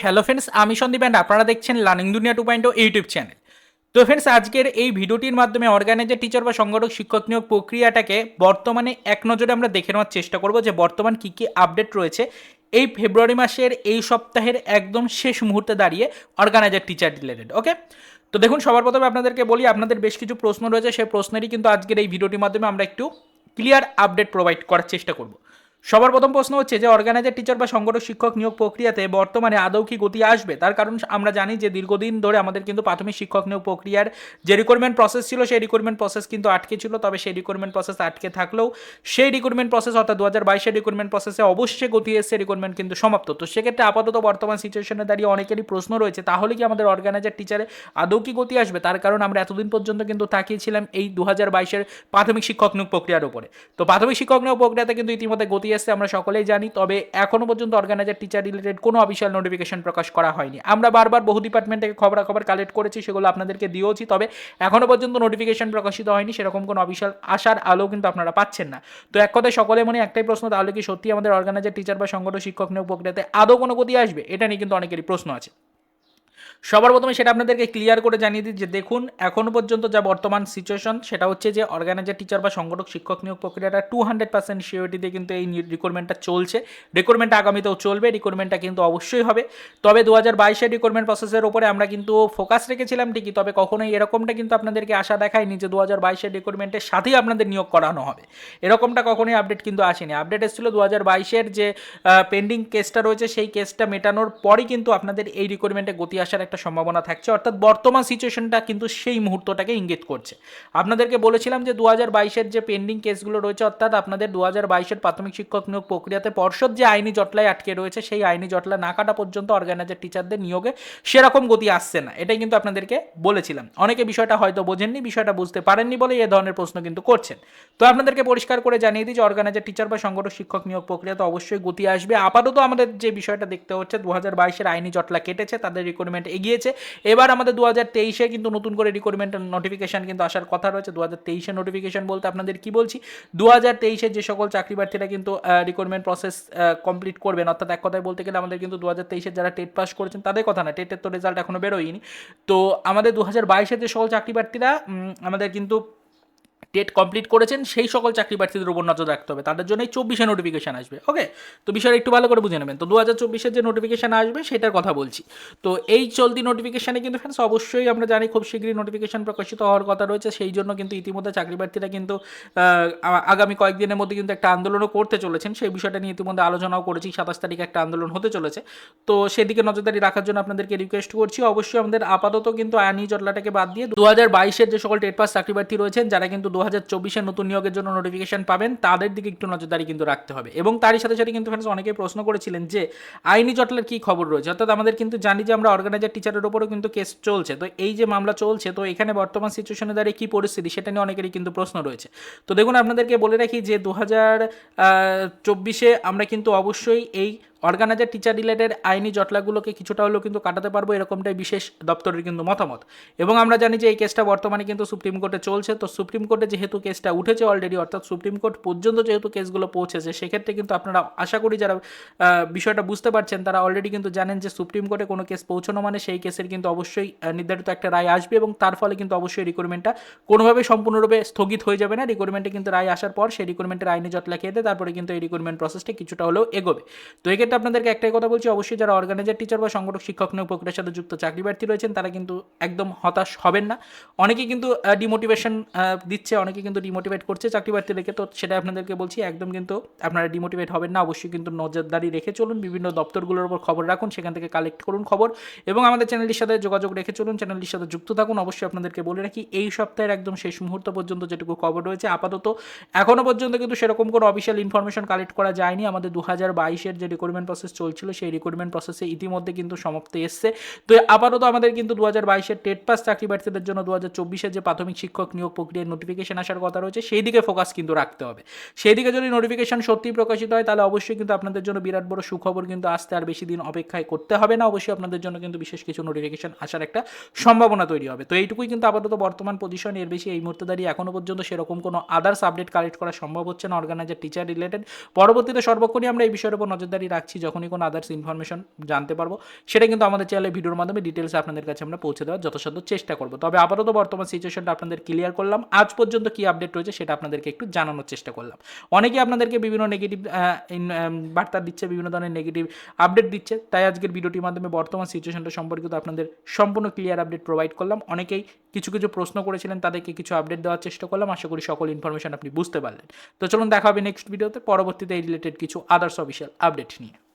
Hello friends, আমি Sandeep and আপনারা দেখছেন learning Duniya two point YouTube channel. তো ফ্রেন্ডস, আজকের এই ভিডিওটির মাধ্যমে অর্গানাইজার টিচার বা সংগঠক, শিক্ষক নিয়োগ প্রক্রিয়াটাকে বর্তমানে এক নজরে আমরা দেখে নেওয়ার চেষ্টা করব যে বর্তমান কী কী আপডেট রয়েছে। এই ফেব্রুয়ারি মাসের এই সপ্তাহের একদম শেষ মুহূর্তে দাঁড়িয়ে অর্গানাইজার টিচার রিলেটেড ওকে তো দেখুন, সবার প্রথমে আপনাদেরকে বলি, আপনাদের বেশ কিছু প্রশ্ন রয়েছে, সেই প্রশ্নেরই কিন্তু আজকের এই ভিডিওটির মাধ্যমে আমরা একটু ক্লিয়ার আপডেট প্রোভাইড করার চেষ্টা করব। সবার প্রথম প্রশ্ন হচ্ছে যে অর্গানাইজার টিচার বা সংগঠক, শিক্ষক নিয়োগ প্রক্রিয়াতে বর্তমানে আদৌ কি গতি আসবে? তার কারণ আমরা জানি যে দীর্ঘদিন ধরে আমাদের কিন্তু প্রাথমিক শিক্ষক নিয়োগ প্রক্রিয়ার যে রিক্রুটমেন্ট প্রসেস ছিল, সেই রিক্রুটমেন্ট প্রসেস কিন্তু আটকে ছিল। তবে সেই রিক্রুটমেন্ট প্রসেস আটকে থাকলেও সেই রিক্রুটমেন্ট প্রসেস অর্থাৎ দু হাজার বাইশের রিক্রুটমেন্ট প্রসেসে অবশ্যই গতি এসছে রিক্রুটমেন্ট কিন্তু সমাপ্ত। তো সেক্ষেত্রে আপাতত বর্তমান সিচুয়েশনে দাঁড়িয়ে অনেকেরই প্রশ্ন রয়েছে, তাহলে কি আমাদের অর্গানাইজার টিচারে আদৌ কি গতি আসবে? তার কারণ আমরা এতদিন পর্যন্ত কিন্তু তাকিয়েছিলাম এই দু হাজার বাইশের প্রাথমিক শিক্ষক নিয়োগ প্রক্রিয়ার উপরে। তো প্রাথমিক শিক্ষক নিয়োগ প্রক্রিয়াতে কিন্তু ইতিমধ্যে গতি এসছে আমরা সকলেই জানি, তবে এখনও পর্যন্ত অর্গানাইজার টিচার রিলেটেড কোনো অফিসিয়াল নোটিফিকেশন প্রকাশ করা হয়নি। আমরা বারবার বহু ডিপার্টমেন্ট থেকে খবরাখবর কালেক্ট করেছি, সেগুলো আপনাদেরকে দিয়েওছি, তবে এখনও পর্যন্ত নোটিফিকেশন প্রকাশিত হয়নি, সেরকম কোনো অফিসিয়াল আসার আলো কিন্তু আপনারা পাচ্ছেন না। তো এক কথায় সকলে মনে একটাই প্রশ্ন, তাহলে কি সত্যি আমাদের অর্গানাইজার টিচার বা সংগঠন শিক্ষক নিয়োগ প্রক্রিয়াতে আদৌ কোনো গতি আসবে? এটা নিয়ে কিন্তু অনেকেরই প্রশ্ন আছে। সবার প্রথমে সেটা আপনাদেরকে ক্লিয়ার করে জানিয়ে দিই যে দেখুন এখনও পর্যন্ত যা বর্তমান সিচুয়েশন সেটা হচ্ছে যে অর্গানাইজার টিচার বা সংগঠক, শিক্ষক নিয়োগ প্রক্রিয়াটা টু হান্ড্রেড পার্সেন্ট সিওরিটিতে কিন্তু এই রিক্রুটমেন্টটা চলছে। রিক্রুটমেন্টটা আগামীতেও চলবে রিক্রুটমেন্টটা কিন্তু অবশ্যই হবে। তবে দু হাজার বাইশের রিক্রুটমেন্ট প্রসেসের উপরে আমরা কিন্তু ফোকাস রেখেছিলাম ঠিকই, তবে কখনোই এরকমটা কিন্তু আপনাদেরকে আশা দেখায়নি যে দু হাজার বাইশের রিক্রুটমেন্টের সাথেই আপনাদের নিয়োগ করানো হবে। এরকমটা কখনোই আপডেট কিন্তু আসেনি। আপডেট এসেছিল দু হাজার বাইশের যে পেন্ডিং কেসটা রয়েছে, সেই কেসটা মেটানোর পরই কিন্তু আপনাদের এই রিক্রুটমেন্টে গতি আসার একটা সম্ভাবনা থাকছে, অর্থাৎ বর্তমান সিচুয়েশনটা কিন্তু সেই মুহূর্তটাকে ইঙ্গিত করছে। আপনাদেরকে বলেছিলাম যে দু হাজার যে পেন্ডিং কেসগুলো রয়েছে, অর্থাৎ আপনাদের দু হাজার বাইশের প্রাথমিক শিক্ষক নিয়োগ প্রক্রিয়াতে পর্ষদ যে আইনি জটলায় আটকে রয়েছে, সেই আইনি জটলা না কাটা পর্যন্ত অর্গানাইজার টিচারদের নিয়োগে সেরকম গতি আসছে না। এটাই কিন্তু আপনাদেরকে বলেছিলাম। অনেকে বিষয়টা হয়তো বোঝেননি, বিষয়টা বুঝতে পারেননি বলে এ ধরনের প্রশ্ন কিন্তু করছেন। তো আপনাদেরকে পরিষ্কার করে জানিয়ে দিই যে অর্গানাইজার টিচার বা সংগঠক শিক্ষক নিয়োগ প্রক্রিয়াতে অবশ্যই গতি আসবে। আপাতত আমাদের যে বিষয়টা দেখতে হচ্ছে দু হাজার বাইশের আইনি জটলা কেটেছে, তাদের রিক্রুটমেন্ট এগিয়েছে। এবার আমাদের দু হাজার তেইশে কিন্তু নতুন করে রিক্রুটমেন্ট নোটিফিকেশন কিন্তু আসার কথা রয়েছে। দু হাজার তেইশে নোটিফিকেশান বলতে আপনাদের কি বলছি? দু হাজার তেইশে যে সকল চাকরি প্রার্থীরা কিন্তু রিক্রুটমেন্ট প্রসেস কমপ্লিট করবেন, অর্থাৎ এক কথায় বলতে গেলে আমাদের কিন্তু দু হাজার তেইশে যারা টেট পাস করেছেন, তাদের কথা না, টেটের তো রেজাল্ট এখনও বেরোয়নি। তো আমাদের দু হাজার বাইশে যে সকল চাকরি প্রার্থীরা আমাদের কিন্তু টেট কমপ্লিট করেছেন, সেই সকল চাকরি প্রার্থীদের উপর নজর রাখতে হবে। তাদের জন্য এই চব্বিশে নোটিফিকেশান আসবে ওকে তো বিষয়টা একটু ভালো করে বুঝে নেবেন। তো দু হাজার চব্বিশের যে নোটিফিকেশান আসবে, সেটার কথা বলছি। তো এই চলতি নোটিফিকেশানে কিন্তু ফ্রেন্ডস অবশ্যই আমরা জানি খুব শীঘ্রই নোটিফিকেশান প্রকাশিত হওয়ার কথা রয়েছে। সেই জন্য কিন্তু ইতিমধ্যে চাকরি প্রার্থীরা কিন্তু আগামী কয়েকদিনের মধ্যে কিন্তু একটা আন্দোলনও করতে চলেছেন। সেই বিষয়টা নিয়ে ইতিমধ্যে আলোচনাও করেছি। সাতাশ তারিখে একটা আন্দোলন হতে চলেছে। তো সেদিকে নজরদারি রাখার জন্য আপনাদেরকে রিকোয়েস্ট করছি। অবশ্যই আমাদের আপাতত কিন্তু আইনি জটলাটাকে বাদ দিয়ে দু হাজার বাইশের যে সকল টেট পাস চাকরি প্রার্থী রয়েছেন, যারা কিন্তু দু হাজার চব্বিশের নতুন নিয়োগের জন্য নোটিফিকেশন পাবেন। তাদের দিকে একটু নজরদারি কিন্তু রাখতে হবে। এবং তারই সাথে সাথে কিন্তু ফ্রেন্ডস অনেকেই প্রশ্ন করেছিলেন যে, আইনি জটলের কী খবর রয়েছে? অর্থাৎ আমাদের কিন্তু জানি যে আমরা অর্গানাইজার টিচারের উপরেও কিন্তু কেস চলছে। তো এই যে মামলা চলছে, তো এখানে বর্তমান সিচুয়েশনে দাঁড়িয়ে কী পরিস্থিতি সেটা নিয়ে অনেকেরই কিন্তু প্রশ্ন রয়েছে। তো দেখুন, আপনাদেরকে বলে রাখি যে দু হাজার চব্বিশে আমরা কিন্তু অবশ্যই এই অর্গানাইজার টিচার রিলেটেড আইনি জটলাগুলোকে কিছুটা হলেও কিন্তু কাটাতে পারব, এরকমটাই বিশেষ দপ্তরের কিন্তু মতামত। এবং আমরা জানি যে এই কেসটা বর্তমানে কিন্তু সুপ্রিম কোর্টে চলছে। তো সুপ্রিম কোর্টে যেহেতু কেসটা উঠেছে অলরেডি অর্থাৎ সুপ্রিম কোর্ট পর্যন্ত যেহেতু কেসগুলো পৌঁছেছে, সেক্ষেত্রে কিন্তু আপনারা আশা করি যারা বিষয়টা বুঝতে পারছেন, তারা অলরেডি কিন্তু জানেন যে সুপ্রিম কোর্টে কোনো কেস পৌঁছানো মানে সেই কেসের কিন্তু অবশ্যই নির্ধারিত একটা রায় আসবে এবং তার ফলে কিন্তু অবশ্যই রিক্রুটমেন্টটা কোনোভাবে সম্পূর্ণরূপে স্থগিত হয়ে যাবে না। রিক্রুটমেন্টে কিন্তু রায় আসার পর সেই রিক্রুটমেন্টের আইনি জটলা খেয়ে তারপরে কিন্তু এই রিক্রুটমেন্ট প্রসেসটা কিছুটা হলেও এগোবে। তো এক্ষেত্রে আপনাদেরকে একটাই কথা বলছি, অবশ্যই যারা অর্গানাইজার টিচার বা সংগঠক, শিক্ষক নিয়োগ প্রক্রিয়ার সাথে যুক্ত চাকরি প্রার্থী রয়েছেন, তারা কিন্তু একদম হতাশ হবেন না। অনেকেই কিন্তু ডিমোটিভেশন দিচ্ছে অনেকে কিন্তু ডিমোটিভেট করছে চাকরি প্রার্থীদেরকে তো সেটা আপনাদেরকে বলছি, একদম কিন্তু আপনারা ডিমোটিভেট হবেন না, অবশ্যই কিন্তু নজরদারি রেখে চলুন, বিভিন্ন দপ্তরগুলোর উপর খবর রাখুন, সেখান থেকে কালেক্ট করুন খবর এবং আমাদের চ্যানেলটির সাথে যোগাযোগ রেখে চলুন চ্যানেলটির সাথে যুক্ত থাকুন, অবশ্যই আপনাদেরকে বলে রাখি, এই সপ্তাহের একদম শেষ মুহূর্ত পর্যন্ত যেটুকু খবর রয়েছে, আপাতত এখনও পর্যন্ত কিন্তু সেরকম কোনো অফিসিয়াল ইনফরমেশন কালেক্ট করা যায়নি। আমাদের দু হাজার বাইশের যে রিক্রুটমেন্ট প্রসেস চলছিল, সেই রিক্রুটমেন্ট প্রসেসে ইতিমধ্যে কিন্তু সমাপ্তি এসছে। তো আপাতত আমাদের কিন্তু দু হাজার বাইশের টেট পাস চাকরি প্রার্থীদের জন্য দু হাজার চব্বিশের যে প্রাথমিক শিক্ষক নিয়োগ প্রক্রিয়ার নোটিফিকেশন আসার কথা রয়েছে সেই দিকে ফোকাস কিন্তু রাখতে হবে। সেই দিকে যদি নোটিফিকেশন সত্যিই প্রকাশিত হয়, তাহলে অবশ্যই কিন্তু আপনাদের জন্য বিরাট বড় সুখবর কিন্তু আসতে আর বেশি দিন অপেক্ষায় করতে হবে না। অবশ্যই আপনাদের জন্য কিন্তু বিশেষ কিছু নোটিফিকেশন আসার একটা সম্ভাবনা তৈরি হবে। তো এইটুকুই কিন্তু আপাতত বর্তমান পজিশন এর বেশি এই মুহূর্তে দাঁড়িয়ে এখনও পর্যন্ত সেরকম কোনো আদার্স আপডেট কালেক্ট করা সম্ভব হচ্ছে না অর্গানাইজার টিচার রিলেটেড পরবর্তীতে সর্বক্ষণই আমরা এই বিষয়ের উপর নজরদারি রাখছি। রাখছি যখনই কোনো আদার্স ইনফরমেশন জানতে পারব, সেটা কিন্তু আমাদের চ্যানেলে ভিডিওর মাধ্যমে ডিটেলস আপনাদের কাছে আমরা পৌঁছে দেওয়ার যথাসাধ্য চেষ্টা করব। তবে আপাতত বর্তমান সিচুয়েশনটা আপনাদের ক্লিয়ার করলাম। আজ পর্যন্ত কি আপডেট রয়েছে সেটা আপনাদেরকে একটু জানানোর চেষ্টা করলাম। অনেকেই আপনাদেরকে বিভিন্ন নেগেটিভ বার্তা দিচ্ছে, বিভিন্ন ধরনের নেগেটিভ আপডেট দিচ্ছে। তাই আজকের ভিডিওটির মাধ্যমে বর্তমান সিচুয়েশনটা সম্পর্কিত আপনাদের সম্পূর্ণ ক্লিয়ার আপডেট প্রোভাইড করলাম। অনেকেই কিছু কিছু প্রশ্ন করেছিলেন, তাদেরকে কিছু আপডেট দেওয়ার চেষ্টা করলাম। আশা করি সকল ইনফরমেশন আপনি বুঝতে পারলেন। তো চলুন দেখা হবে নেক্সট ভিডিওতে পরবর্তীতে এই রিলেটেড কিছু আদার্স অফিসিয়াল আপডেট নিয়ে।